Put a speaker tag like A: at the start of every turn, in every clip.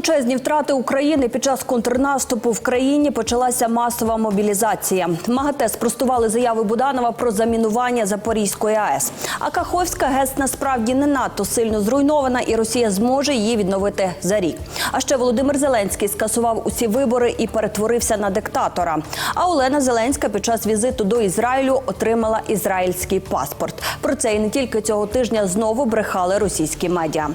A: величезні втрати України під час контрнаступу в країні почалася масова мобілізація. МАГАТЕ спростували заяви Буданова про замінування Запорізької АЕС. А Каховська ГЕС насправді не надто сильно зруйнована, і Росія зможе її відновити за рік. А ще Володимир Зеленський скасував усі вибори і перетворився на диктатора. А Олена Зеленська під час візиту до Ізраїлю отримала ізраїльський паспорт. Про це і не тільки цього тижня знову брехали російські медіа.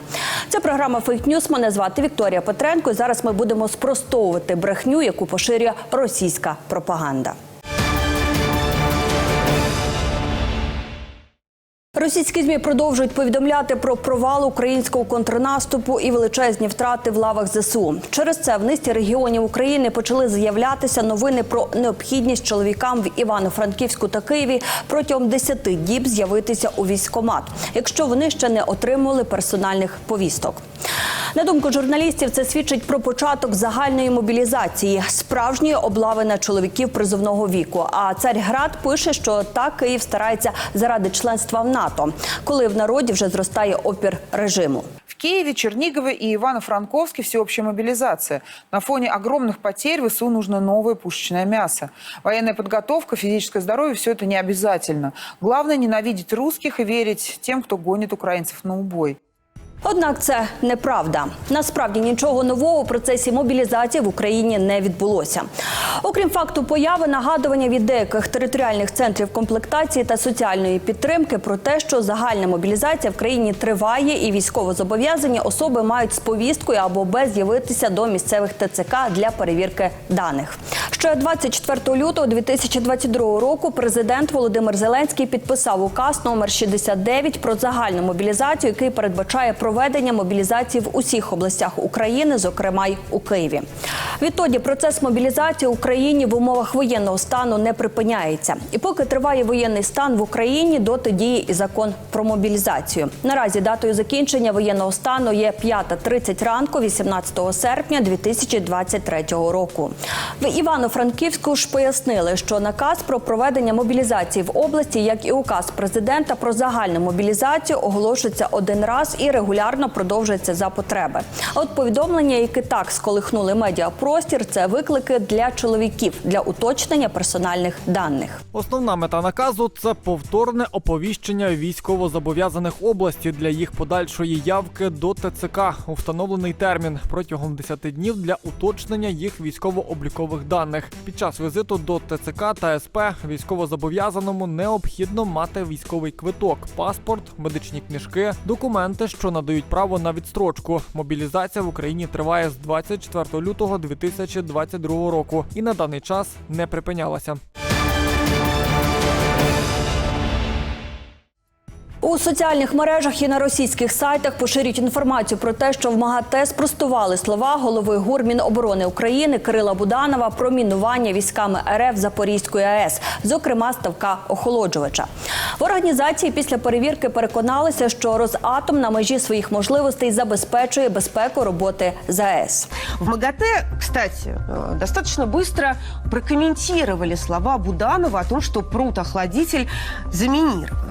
A: Це програма «Фейк Ньюс». Мене звати Вікторія Петренко. І зараз ми будемо спростовувати брехню, яку поширює російська пропаганда. Російські змі продовжують повідомляти про провал українського контрнаступу і величезні втрати в лавах ЗСУ. Через це в низці регіонів України почали з'являтися новини про необхідність чоловікам в Івано-Франківську та Києві протягом 10 діб з'явитися у військкомат, якщо вони ще не отримували персональних повісток. На думку журналістів, це свідчить про початок загальної мобілізації, справжньої облави на чоловіків призовного віку. А Царьград пише, що так Київ старається заради членства в НАТО, коли в народі вже зростає опір режиму.
B: В Киеве, Чернигове и Ивано-Франковске всеобщая мобилизация. На фоне огромных потерь ВСУ нужно новое пушечное мясо. Военная подготовка, физическое здоровье – все это не обязательно. Главное – ненавидеть русских и верить тем, кто гонит украинцев на убой.
A: Однак це неправда. Насправді нічого нового у процесі мобілізації в Україні не відбулося. Окрім факту появи нагадування від деяких територіальних центрів комплектації та соціальної підтримки про те, що загальна мобілізація в країні триває, і військовозобов'язані особи мають з повісткою або без з'явитися до місцевих ТЦК для перевірки даних. Ще 24 лютого 2022 року президент Володимир Зеленський підписав указ номер 69 про загальну мобілізацію, який передбачає проведення мобілізації в усіх областях України, зокрема й у Києві. Відтоді процес мобілізації в Україні в умовах воєнного стану не припиняється. І поки триває воєнний стан в Україні, доти діє і закон про мобілізацію. Наразі датою закінчення воєнного стану є 5.30 ранку, 18 серпня 2023 року. В Івано-Франківську ж пояснили, що наказ про проведення мобілізації в області, як і указ президента про загальну мобілізацію, оголошується один раз і регулярно продовжується за потреби. А от повідомлення, які так сколихнули медіапростір, це виклики для чоловіків для уточнення персональних даних.
C: Основна мета наказу це повторне оповіщення військовозобов'язаних області для їх подальшої явки до ТЦК у встановлений термін протягом 10 днів для уточнення їх військово-облікових даних. Під час візиту до ТЦК та СП військовозобов'язаному необхідно мати військовий квиток, паспорт, медичні книжки, документи, що надають право на відстрочку. Мобілізація в Україні триває з 24 лютого 2022 року і на даний час не припинялася.
A: У соціальних мережах і на російських сайтах поширюють інформацію про те, що в МАГАТЕ спростували слова голови ГУР Міноборони України Кирила Буданова про мінування військами РФ Запорізької АЕС, зокрема ставка охолоджувача. В організації після перевірки переконалися, що Росатом на межі своїх можливостей забезпечує безпеку роботи ЗАЕС.
D: В МАГАТЭ, кстати, э, достаточно быстро прокомментировали слова Буданова о том, что пруд-охладитель заминирован.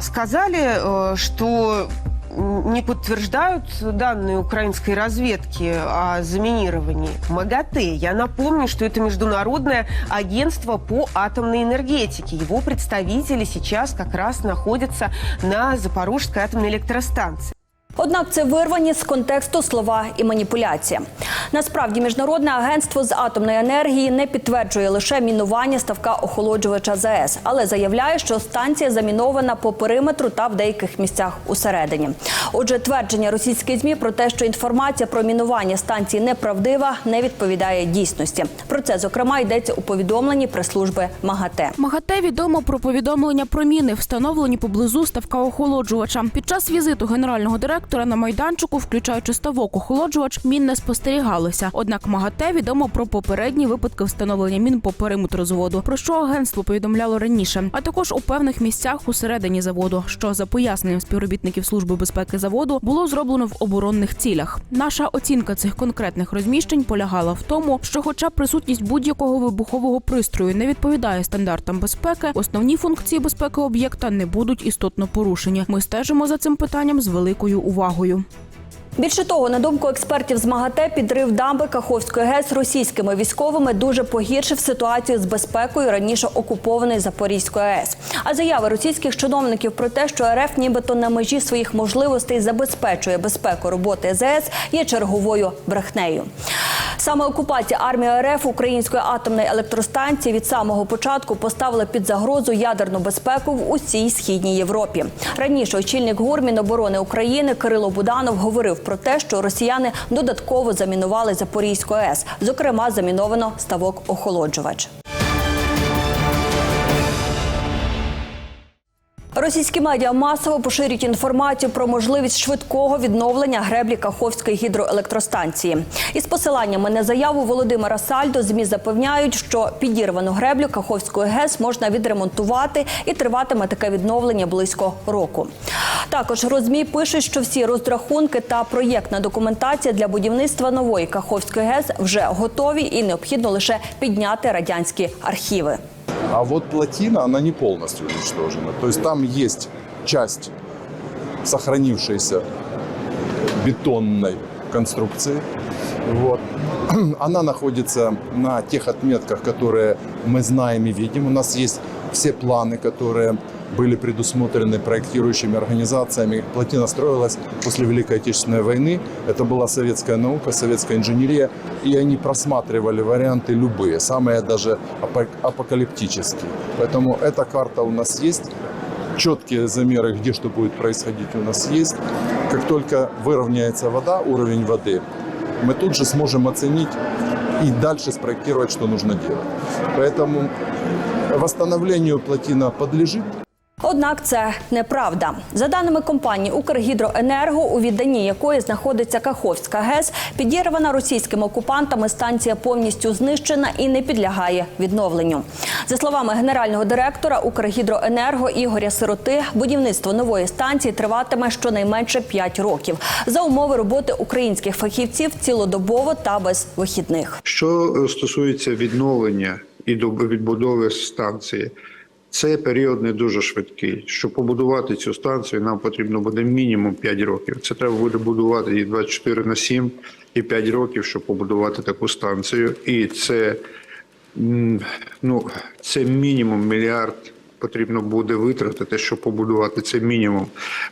D: Сказали, э, что не подтверждают данные украинской разведки о заминировании МАГАТЭ. Я напомню, что это Международное агентство по атомной энергетике. Его представители сейчас как раз находятся на Запорожской атомной электростанции.
A: Однак це вирвані з контексту слова і маніпуляція. Насправді, міжнародне агентство з атомної енергії не підтверджує лише мінування ставка охолоджувача ЗАЕС, але заявляє, що станція замінована по периметру та в деяких місцях усередині. Отже, твердження російських змі про те, що інформація про мінування станції неправдива, не відповідає дійсності. Про це зокрема йдеться у повідомленні прес-служби МАГАТЕ.
E: МАГАТЕ відомо про повідомлення про міни, встановлені поблизу ставка охолоджувача. Під час візиту генерального директора на майданчику, включаючи ставок охолоджувач, мін не спостерігалося. Однак МАГАТЕ відомо про попередні випадки встановлення мін по периметру заводу, про що агентство повідомляло раніше, а також у певних місцях усередині заводу, що за поясненням співробітників служби безпеки заводу було зроблено в оборонних цілях. Наша оцінка цих конкретних розміщень полягала в тому, що, хоча присутність будь-якого вибухового пристрою не відповідає стандартам безпеки, основні функції безпеки об'єкта не будуть істотно порушені. Ми стежимо за цим питанням з великою увагою.
A: Більше того, на думку експертів з МАГАТЕ, підрив дамби Каховської ГЕС російськими військовими дуже погіршив ситуацію з безпекою раніше окупованої Запорізької АЕС. А заяви російських чиновників про те, що РФ нібито на межі своїх можливостей забезпечує безпеку роботи ЗС, є черговою брехнею. Саме окупація армії РФ української атомної електростанції від самого початку поставила під загрозу ядерну безпеку в усій східній Європі. Раніше очільник ГУР Міноборони України Кирило Буданов говорив те, що росіяни додатково замінували Запорізьку АЕС. Зокрема, заміновано ставок охолоджувач. Російські медіа масово поширюють інформацію про можливість швидкого відновлення греблі Каховської гідроелектростанції. Із посиланнями на заяву Володимира Сальдо змі запевняють, що підірвану греблю Каховської ГЕС можна відремонтувати і триватиме таке відновлення близько року. Також розмі пишуть, що всі розрахунки та проєктна документація для будівництва нової Каховської ГЕС вже готові і необхідно лише підняти радянські архіви.
F: А вот плотина, она не полностью уничтожена. То есть там есть часть сохранившейся бетонной конструкции. Вот. Она находится на тех отметках, которые мы знаем и видим. У нас есть все планы, которые были предусмотрены проектирующими организациями. Плотина строилась после Великой Отечественной войны. Это была советская наука, советская инженерия. И они просматривали варианты любые, самые даже апо- апокалиптические. Поэтому эта карта у нас есть. Четкие замеры, где что будет происходить, у нас есть. Как только выровняется вода, уровень воды, мы тут же сможем оценить и дальше спроектировать, что нужно делать. Поэтому восстановлению плотина подлежит.
A: Однак це неправда. За даними компанії Укргідроенерго, у відданні якої знаходиться Каховська ГЕС, підірвана російськими окупантами станція повністю знищена і не підлягає відновленню. За словами генерального директора Укргідроенерго Ігоря Сироти, будівництво нової станції триватиме щонайменше 5 років за умови роботи українських фахівців цілодобово та без вихідних.
G: Що е, стосується відновлення і до- відбудови станції, це період не дуже швидкий. Щоб побудувати цю станцію, нам потрібно буде мінімум 5 років. Це треба буде будувати і 24 на 7, і 5 років, щоб побудувати таку станцію. І це, ну, це мінімум мільярд. Потрібно буде витратити, щоб побудувати це мінімум.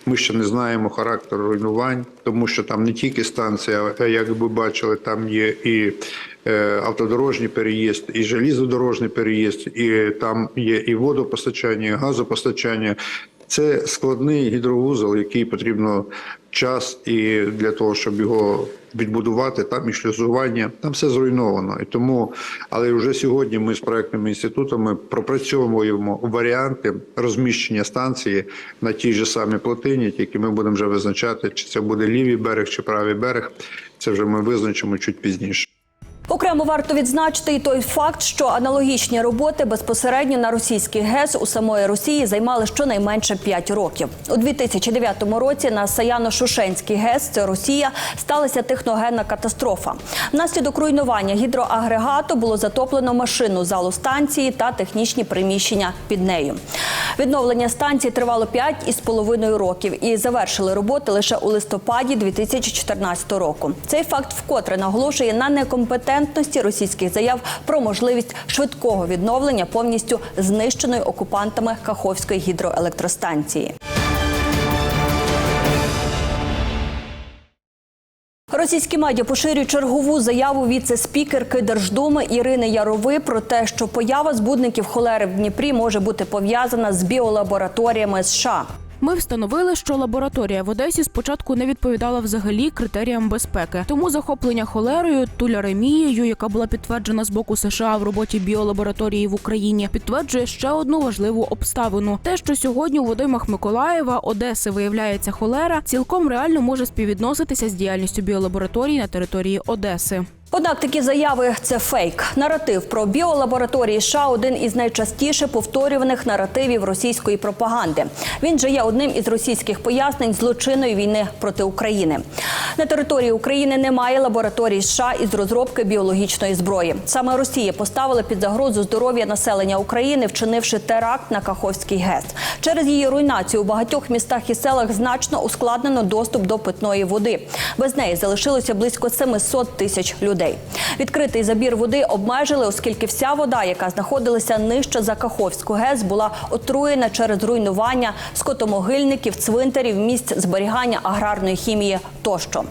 G: Ми ще не знаємо характеру руйнувань, тому що там не тільки станція, а як ви бачили, там є і е, автодорожній переїзд, і желізодорожній переїзд, і там є і водопостачання, і газопостачання. Це складний гідровузол, який потрібно час і для того, щоб його відбудувати, там і шлюзування, там все зруйновано. І тому, але вже сьогодні ми з проектними інститутами пропрацьовуємо варіанти розміщення станції на тій же самій плотині, тільки ми будемо вже визначати, чи це буде лівий берег, чи правий берег. Це вже ми визначимо чуть пізніше.
A: Окремо варто відзначити і той факт, що аналогічні роботи безпосередньо на російський ГЕС у самої Росії займали щонайменше 5 років. У 2009 році на Саяно-Шушенський ГЕС, це Росія, сталася техногенна катастрофа. Внаслідок руйнування гідроагрегату було затоплено машину залу станції та технічні приміщення під нею. Відновлення станції тривало 5,5 років і завершили роботи лише у листопаді 2014 року. Цей факт вкотре наголошує на некомпетентності російських заяв про можливість швидкого відновлення повністю знищеної окупантами Каховської гідроелектростанції. Російські медіа поширюють чергову заяву віце-спікерки Держдуми Ірини Ярови про те, що поява збудників холери в Дніпрі може бути пов'язана з біолабораторіями США.
E: Ми встановили, що лабораторія в Одесі спочатку не відповідала взагалі критеріям безпеки. Тому захоплення холерою, туляремією, яка була підтверджена з боку США в роботі біолабораторії в Україні, підтверджує ще одну важливу обставину: те, що сьогодні у водоймах Миколаєва, Одеси виявляється холера, цілком реально може співвідноситися з діяльністю біолабораторії на території Одеси.
A: Однак такі заяви це фейк. Наратив про біолабораторії США один із найчастіше повторюваних наративів російської пропаганди. Він же є одним із російських пояснень злочинної війни проти України. На території України немає лабораторій США із розробки біологічної зброї. Саме Росія поставила під загрозу здоров'я населення України, вчинивши теракт на Каховський ГЕС. Через її руйнацію у багатьох містах і селах значно ускладнено доступ до питної води. Без неї залишилося близько 700 тисяч людей. Відкритий забір води обмежили, оскільки вся вода, яка знаходилася нижче за Каховську ГЕС, була отруєна через руйнування скотомогильників, цвинтарів, місць зберігання аграрної хімії тощо.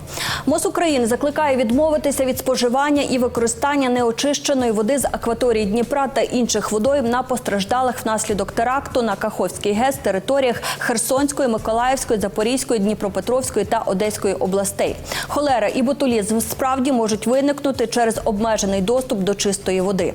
A: МОЗ України закликає відмовитися від споживання і використання неочищеної води з акваторії Дніпра та інших водойм на постраждалих внаслідок теракту на Каховський ГЕС територіях Херсонської, Миколаївської, Запорізької, Дніпропетровської та Одеської областей. Холера і ботулізм справді можуть виникнути через обмежений доступ до чистої води.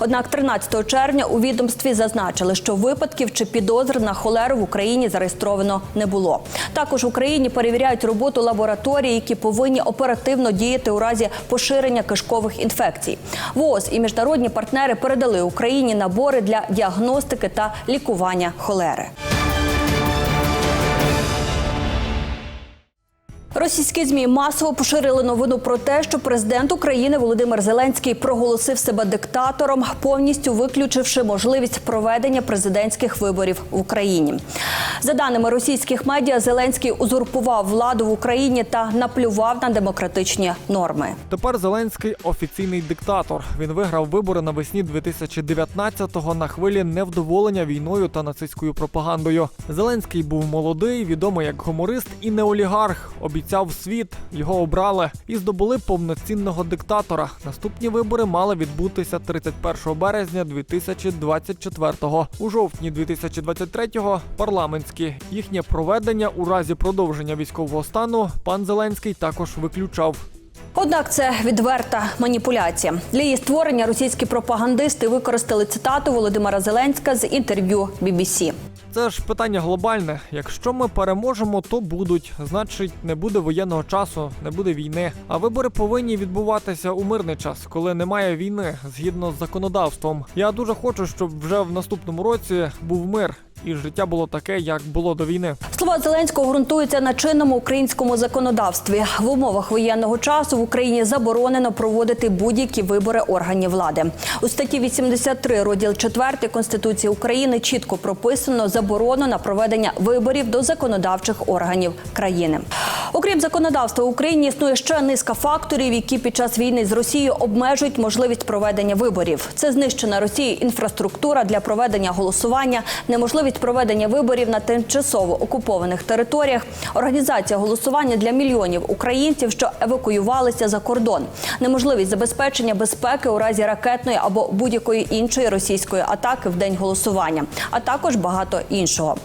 A: Однак 13 червня у відомстві зазначили, що випадків чи підозр на холеру в Україні зареєстровано не було. Також в Україні перевіряють роботу лабораторій, які повинні оперативно діяти у разі поширення кишкових інфекцій. ВООЗ і міжнародні партнери передали Україні набори для діагностики та лікування холери. Російські змі масово поширили новину про те, що президент України Володимир Зеленський проголосив себе диктатором, повністю виключивши можливість проведення президентських виборів в Україні. За даними російських медіа, Зеленський узурпував владу в Україні та наплював на демократичні норми.
C: Тепер Зеленський офіційний диктатор. Він виграв вибори навесні 2019-го на хвилі невдоволення війною та нацистською пропагандою. Зеленський був молодий, відомий як гуморист і не олігарх. Обіцяв світ, його обрали і здобули повноцінного диктатора. Наступні вибори мали відбутися 31 березня 2024-го. У жовтні 2023-го парламентські. Їхнє проведення у разі продовження військового стану пан Зеленський також виключав.
A: Однак це відверта маніпуляція. Для її створення російські пропагандисти використали цитату Володимира Зеленська з інтерв'ю BBC.
C: Це ж питання глобальне. Якщо ми переможемо, то будуть. Значить, не буде воєнного часу, не буде війни. А вибори повинні відбуватися у мирний час, коли немає війни, згідно з законодавством. Я дуже хочу, щоб вже в наступному році був мир і життя було таке, як було до війни.
A: Слова Зеленського ґрунтуються на чинному українському законодавстві. В умовах воєнного часу в Україні заборонено проводити будь-які вибори органів влади. У статті 83 розділ 4 Конституції України чітко прописано заборону на проведення виборів до законодавчих органів країни. Окрім законодавства в Україні існує ще низка факторів, які під час війни з Росією обмежують можливість проведення виборів. Це знищена Росією інфраструктура для проведення голосування, неможливість проведення виборів на тимчасово окупованих територіях, організація голосування для мільйонів українців, що евакуювалися за кордон, неможливість забезпечення безпеки у разі ракетної або будь-якої іншої російської атаки в день голосування, а також багато іншого.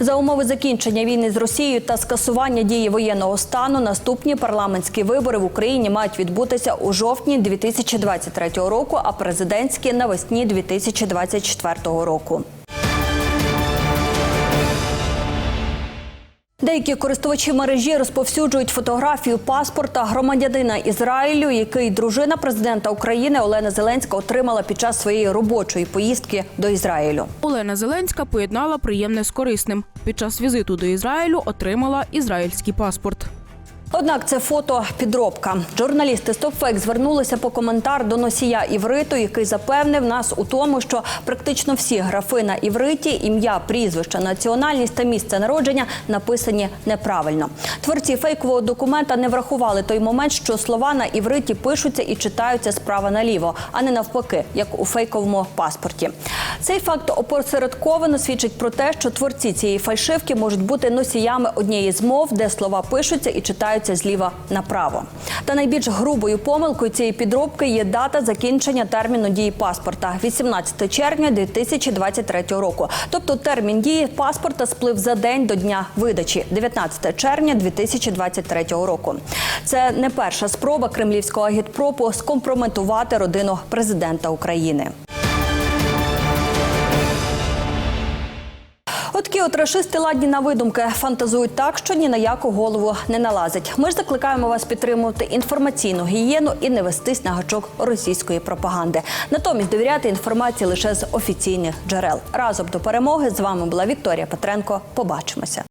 A: За умови закінчення війни з Росією та скасування дії воєнного стану, наступні парламентські вибори в Україні мають відбутися у жовтні 2023 року, а президентські навесні 2024 року. Деякі користувачі мережі розповсюджують фотографію паспорта громадянина Ізраїлю, який дружина президента України Олена Зеленська отримала під час своєї робочої поїздки до Ізраїлю.
E: Олена Зеленська поєднала приємне з корисним. Під час візиту до Ізраїлю отримала ізраїльський паспорт.
A: Однак це фото підробка. Журналісти StopFake звернулися по коментар до носія івриту, який запевнив нас у тому, що практично всі графи на івриті, ім'я, прізвище, національність та місце народження написані неправильно. Творці фейкового документа не врахували той момент, що слова на івриті пишуться і читаються справа наліво, а не навпаки, як у фейковому паспорті. Цей факт опосередковано свідчить про те, що творці цієї фальшивки можуть бути носіями однієї з мов, де слова пишуться і читаються зліва направо. Та найбільш грубою помилкою цієї підробки є дата закінчення терміну дії паспорта 18 червня 2023 року. Тобто термін дії паспорта сплив за день до дня видачі 19 червня 2023 року. Це не перша спроба кремлівського агітпропу скомпрометувати родину президента України. Такі от ладні на видумки фантазують так, що ні на яку голову не налазить. Ми ж закликаємо вас підтримувати інформаційну гігієну і не вестись на гачок російської пропаганди. Натомість довіряти інформації лише з офіційних джерел. Разом до перемоги з вами була Вікторія Петренко. Побачимося.